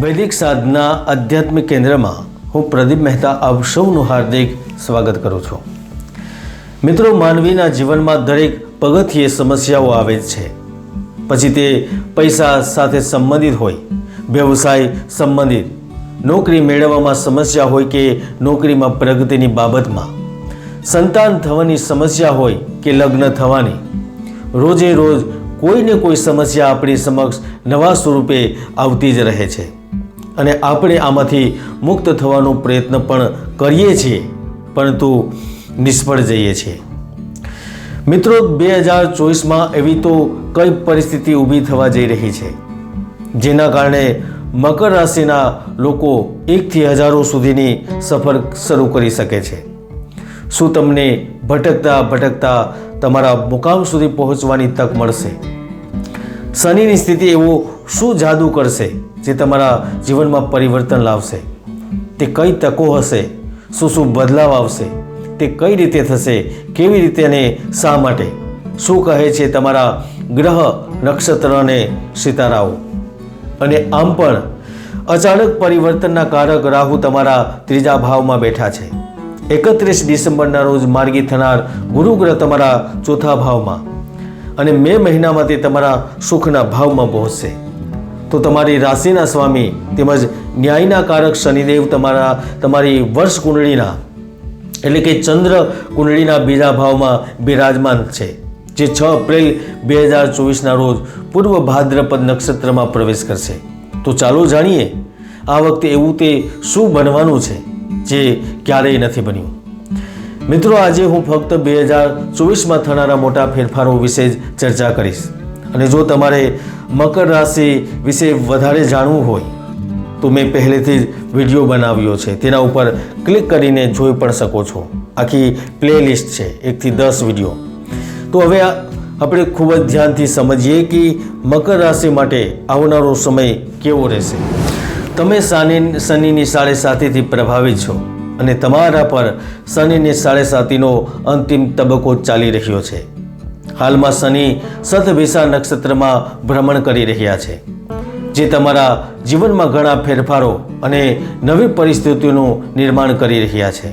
વૈદિક સાધના આધ્યાત્મિક કેન્દ્રમાં હું પ્રદીપ મહેતા આપ સૌનું હાર્દિક સ્વાગત કરું છું. મિત્રો, માનવીના જીવનમાં દરેક પગથિયે સમસ્યાઓ આવે છે. પછી તે પૈસા સાથે સંબંધિત હોય, વ્યવસાય સંબંધિત, નોકરી મેળવવામાં સમસ્યા હોય કે નોકરીમાં પ્રગતિની બાબતમાં, સંતાન થવાની સમસ્યા હોય કે લગ્ન થવાની, રોજે રોજ કોઈને કોઈ સમસ્યા આપણી સમક્ષ નવા સ્વરૂપે આવતી જ રહે છે. અને આપણે આમાંથી મુક્ત થવાનો પ્રયત્ન પણ કરીએ છીએ, પરંતુ નિષ્ફળ જઈએ છીએ. મિત્રો, બે હજાર ચોવીસમાં એવી તો કઈ પરિસ્થિતિ ઊભી થવા જઈ રહી છે, જેના કારણે મકર રાશિના લોકો એકથી હજારો સુધીની સફર શરૂ કરી શકે છે. શું તમને ભટકતા ભટકતા તમારા મુકામ સુધી પહોંચવાની તક મળશે? શનિની સ્થિતિ એવો શું જાદુ કરશે? જે તમારા જીવનમાં પરિવર્તન લાવશે. તે કઈ તકો હશે? શું શું બદલાવ આવશે? તે કઈ રીતે થશે? કેવી રીતે અને શા માટે? શું કહે છે તમારા ગ્રહ નક્ષત્ર અને સિતારાઓ? અને આમ પણ, અચાનક પરિવર્તનના કારક રાહુ તમારા ત્રીજા ભાવમાં બેઠા છે. એકત્રીસ ડિસેમ્બરના રોજ માર્ગી થનાર ગુરુગ્રહ તમારા ચોથા ભાવમાં. અને મે મહિનામાં તે તમારા સુખના ભાવમાં પહોંચશે. તો તમારી રાશિના સ્વામી તેમજ ન્યાયના કારક શનિદેવ તમારા, તમારી વર્ષ કુંડળીના, એટલે કે ચંદ્ર કુંડળીના બીજા ભાવમાં બિરાજમાન છે. જે છ એપ્રિલ બે હજાર ચોવીસના રોજ પૂર્વ ભાદ્રપદ નક્ષત્રમાં પ્રવેશ કરશે. તો ચાલો જાણીએ આ વખતે એવું તે શું બનવાનું છે, જે ક્યારેય નથી બન્યું. મિત્રો, આજે હું ફક્ત બે હજાર ચોવીસમાં થનારા મોટા ફેરફારો વિશે જ ચર્ચા કરીશ. અને જો તમારે મકર રાશિ વિશે વધારે જાણવું હોય, તો મેં પહેલેથી જ વીડિયો બનાવ્યો છે. તેના ઉપર ક્લિક કરીને જોઈ પણ શકો છો. આખી પ્લેલિસ્ટ છે, એકથી દસ વીડિયો. તો હવે આપણે ખૂબ જ ધ્યાનથી સમજીએ કે મકર રાશિ માટે આવનારો સમય કેવો રહેશે. તમે શનિ શનિની સાડે સાતીથી પ્રભાવિત છો અને તમારા પર શનિની સાડે સાતીનો અંતિમ તબક્કો ચાલી રહ્યો છે. હાલમાં શનિ સતભિસા નક્ષત્રમાં ભ્રમણ કરી રહ્યા છે. જે તમારા જીવનમાં ઘણા ફેરફારો અને નવી પરિસ્થિતિઓનું નિર્માણ કરી રહ્યા છે.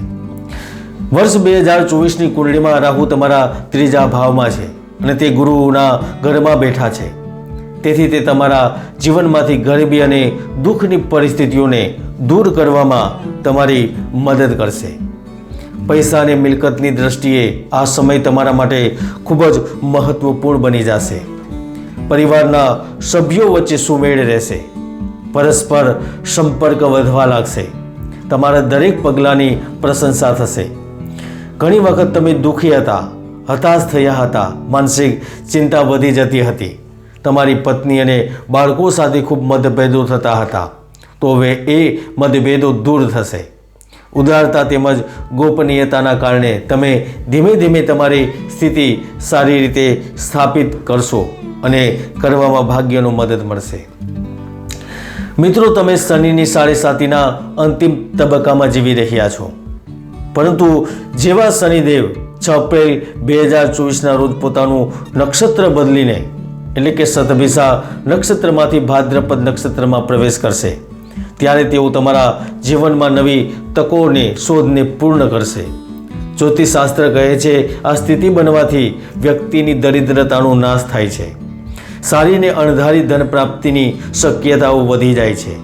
વર્ષ બે હજાર ચોવીસની કુંડળીમાં રાહુ તમારા ત્રીજા ભાવમાં છે અને તે ગુરુના ઘરમાં બેઠા છે. તેથી તે તમારા જીવનમાંથી ગરીબી અને દુઃખની પરિસ્થિતિઓને દૂર કરવામાં તમારી મદદ કરશે. પૈસા અને મિલકતની દ્રષ્ટિએ આ સમય તમારા માટે ખૂબ જ મહત્વપૂર્ણ બની જશે. પરિવારના સભ્યો વચ્ચે સુમેળ રહેશે. પરસ્પર સંપર્ક વધવા લાગશે. તમારા દરેક પગલાંની પ્રશંસા થશે. ઘણી વખત તમે દુઃખી હતા, હતાશ થયા હતા, માનસિક ચિંતા વધી જતી હતી. તમારી પત્ની અને બાળકો સાથે ખૂબ મતભેદો થતા હતા. તો હવે એ મતભેદો દૂર થશે. ઉદારતા તેમજ ગોપનીયતાના કારણે તમે ધીમે ધીમે તમારી સ્થિતિ સારી રીતે સ્થાપિત કરશો અને કરવામાં ભાગ્યનો મદદ મળશે. મિત્રો, તમે શનિની સાડે સાતીના અંતિમ તબક્કામાં જીવી રહ્યા છો. પરંતુ જેવા શનિદેવ છ એપ્રિલ બે હજાર ચોવીસના રોજ પોતાનું નક્ષત્ર બદલીને, એટલે કે સતભિસા નક્ષત્રમાંથી ભાદ્રપદ નક્ષત્રમાં પ્રવેશ કરશે. ત્યારે તેઓ તમારા જીવનમાં નવી તકોને, શોધને પૂર્ણ કરશે. જ્યોતિષશાસ્ત્ર કહે છે, આ સ્થિતિ બનવાથી વ્યક્તિની દરિદ્રતાનો નાશ થાય છે. સારી ને અણધારી ધન પ્રાપ્તિની શક્યતાઓ વધી જાય છે.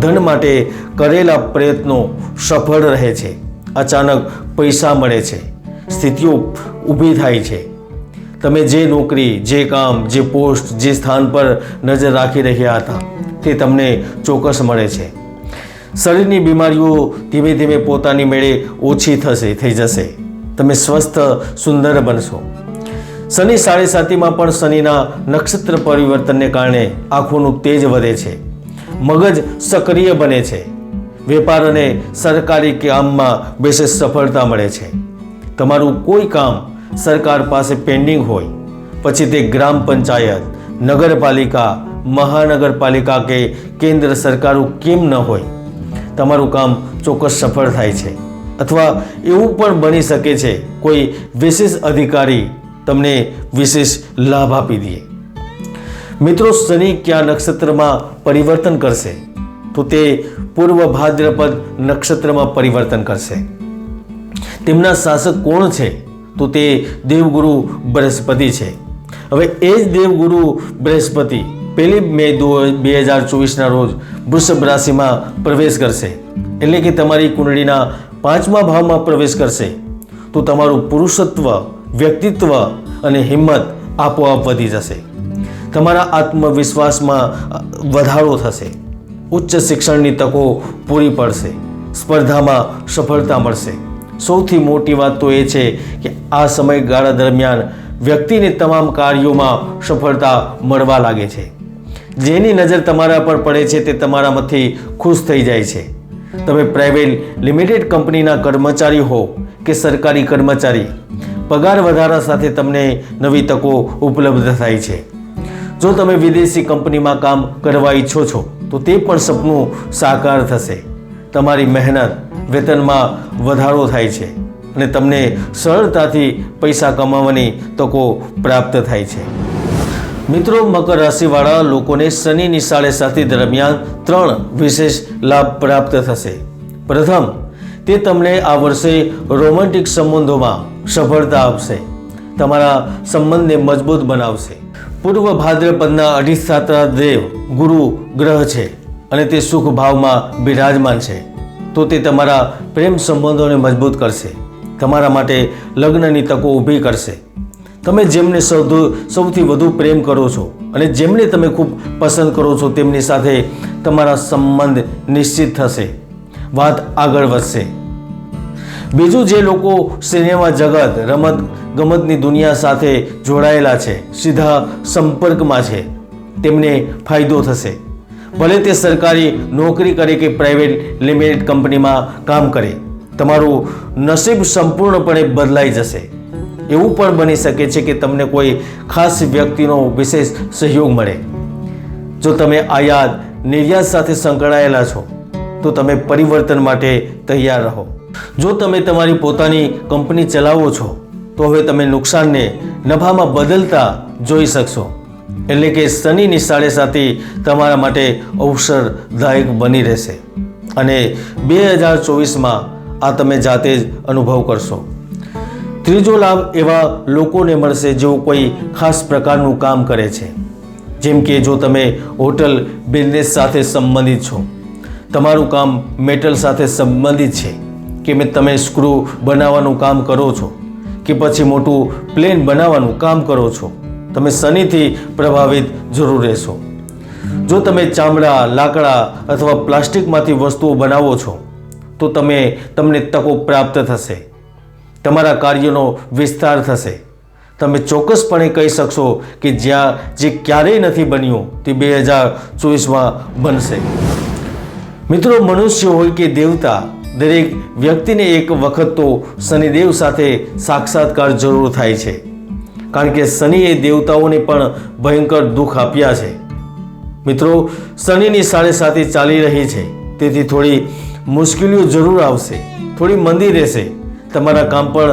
ધન માટે કરેલા પ્રયત્નો સફળ રહે છે. અચાનક પૈસા મળે છે. સ્થિતિઓ ઊભી થાય છે. તમે જે નોકરી, જે કામ, જે પોસ્ટ, જે સ્થાન પર નજર રાખી રહ્યા હતા તે તમને ચોક્કસ મળે છે. શરીરની બીમારીઓ ધીમે ધીમે પોતાની મેળે ઓછી થશે, થઈ જશે. તમે સ્વસ્થ, સુંદર બનશો. શનિ સાડે સાતીમાં પણ શનિના નક્ષત્ર પરિવર્તનને કારણે આંખોનું તેજ વધે છે. મગજ સક્રિય બને છે. વેપાર અને સરકારી કામમાં વિશેષ સફળતા મળે છે. તમારું કોઈ કામ સરકાર પાસે પેન્ડિંગ હોય, પછી તે ગ્રામ પંચાયત, નગરપાલિકા મહાનગરપાલિકા કે કેન્દ્ર સરકારું કેમ ન હોય? તમારું કામ ચોક્કસ સફળ થાય છે. અથવા એવું પણ બની શકે છે, કોઈ વિશેષ અધિકારી તમને વિશેષ લાભ આપી દે. મિત્રો, શનિ કયા નક્ષત્રમાં પરિવર્તન કરશે? તો તે પૂર્વ ભાદ્રપદ નક્ષત્રમાં પરિવર્તન કરશે. તેમના શાસક કોણ છે? તો તે દેવગુરુ બૃહસ્પતિ છે. હવે એ જ દેવગુરુ બૃહસ્પતિ પહેલી મે બે હજાર ચોવીસના રોજ વૃષભ રાશિમાં પ્રવેશ કરશે. એટલે કે તમારી કુંડળીના પાંચમા ભાવમાં પ્રવેશ કરશે. તો તમારું પુરુષત્વ, વ્યક્તિત્વ અને હિંમત આપોઆપ વધી જશે. તમારા આત્મવિશ્વાસમાં વધારો થશે. ઉચ્ચ શિક્ષણની તકો પૂરી પડશે. સ્પર્ધામાં સફળતા મળશે. સૌથી મોટી વાત તો એ છે કે આ સમયગાળા દરમિયાન વ્યક્તિને તમામ કાર્યોમાં સફળતા મળવા લાગે છે. જેની નજર તમારા પર પડે છે તે તમારામાંથી ખુશ થઈ જાય છે. તમે પ્રાઇવેટ લિમિટેડ કંપનીના કર્મચારી હો કે સરકારી કર્મચારી, પગાર વધારા સાથે તમને નવી તકો ઉપલબ્ધ થાય છે. જો તમે વિદેશી કંપનીમાં કામ કરવા ઈચ્છો છો, તો તે પણ સપનું સાકાર થશે. તમારી મહેનત વેતનમાં વધારો થાય છે અને તમને સરળતાથી પૈસા કમાવાની તકો પ્રાપ્ત થાય છે. મિત્રો, મકર રાશિવાળા લોકોને શનિની સાડે સાતી દરમિયાન ત્રણ વિશેષ લાભ પ્રાપ્ત થશે. પ્રથમ, તે તમને આ વર્ષે રોમેન્ટિક સંબંધોમાં સફળતા આપશે. તમારા સંબંધને મજબૂત બનાવશે. પૂર્વ ભાદ્રપદના અધિષ્ઠાતા દેવ ગુરુ ગ્રહ છે અને તે સુખ ભાવમાં બિરાજમાન છે. તો તે તમારા પ્રેમ સંબંધોને મજબૂત કરશે. તમારા માટે લગ્નની તકો ઊભી કરશે. તમે જેમને સૌથી વધુ પ્રેમ કરો છો અને જેમને તમે ખૂબ પસંદ કરો છો, તેમની સાથે તમારા સંબંધ નિશ્ચિત થશે. વાત આગળ વધશે. બીજું જે લોકો સિનેમા જગત, રમત ગમતની દુનિયા સાથે જોડાયેલા છે, સીધા સંપર્કમાં છે. તેમને ફાયદો થશે. ભલે તે સરકારી નોકરી કરે કે પ્રાઇવેટ લિમિટેડ કંપનીમાં કામ કરે, તમારું નસીબ સંપૂર્ણપણે બદલાઈ જશે. એવું પણ બની શકે છે કે તમને કોઈ ખાસ વ્યક્તિનો વિશેષ સહયોગ મળે. જો તમે આયાત નિર્યાત સાથે સંકળાયેલા છો, તો તમે પરિવર્તન માટે તૈયાર રહો. જો તમે તમારી પોતાની કંપની ચલાવો છો, તો હવે તમે નુકસાનને નફામાં બદલતા જોઈ શકશો. એટલે કે શનિની સાડે સાથે તમારા માટે અવસરદાયક બની રહેશે. અને બે હજાર ચોવીસમાં આ તમે જાતે જ અનુભવ કરશો. ત્રીજો લાભ એવા લોકોને મળશે જેઓ કોઈ ખાસ પ્રકારનું કામ કરે છે. જેમ કે જો તમે હોટલ, બિઝનેસ સાથે સંબંધિત છો, તમારું કામ મેટલ સાથે સંબંધિત છે, કે મેં તમે સ્ક્રૂ બનાવવાનું કામ કરો છો, કે પછી મોટું પ્લેન બનાવવાનું કામ કરો છો, તમે શનિથી પ્રભાવિત જરૂર રહેશો. જો તમે ચામડા, લાકડા અથવા પ્લાસ્ટિકમાંથી વસ્તુઓ બનાવો છો, તો તમે, તમને તકો પ્રાપ્ત થશે. તમારા કાર્યનો વિસ્તાર થશે. તમે ચોક્કસપણે કહી શકશો કે જ્યાં જે ક્યારેય નથી બન્યું, તે બે હજાર ચોવીસમાં બનશે. મિત્રો, મનુષ્ય હોય કે દેવતા, દરેક વ્યક્તિને એક વખત તો શનિદેવ સાથે સાક્ષાત્કાર જરૂર થાય છે. કારણ કે શનિએ દેવતાઓને પણ ભયંકર દુઃખ આપ્યા છે. મિત્રો, શનિની સાડે સાથે ચાલી રહી છે. તેથી થોડી મુશ્કેલીઓ જરૂર આવશે. થોડી મંદી રહેશે. તમારા કામ પણ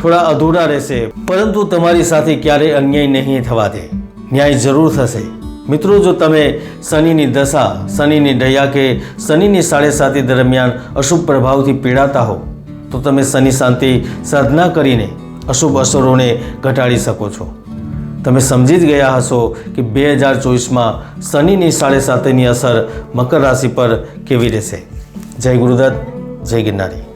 થોડા અધૂરા રહેશે, પરંતુ તમારી સાથે ક્યારેય અન્યાય નહીં થવા દે ન્યાય જરૂર થશે. મિત્રો, જો તમે શનિની દશા, શનિની દયા કે શનિની સાડે સાતી દરમિયાન અશુભ પ્રભાવથી પીડાતા હો, તો તમે શનિ શાંતિ સાધના કરીને અશુભ અસરોને ઘટાડી શકો છો. તમે સમજી જ ગયા હશો કે બે હજાર ચોવીસમાં શનિની સાડે સાતીની અસર મકર રાશિ પર કેવી રહેશે. જય ગુરુદત્ત, જય ગિરનારી.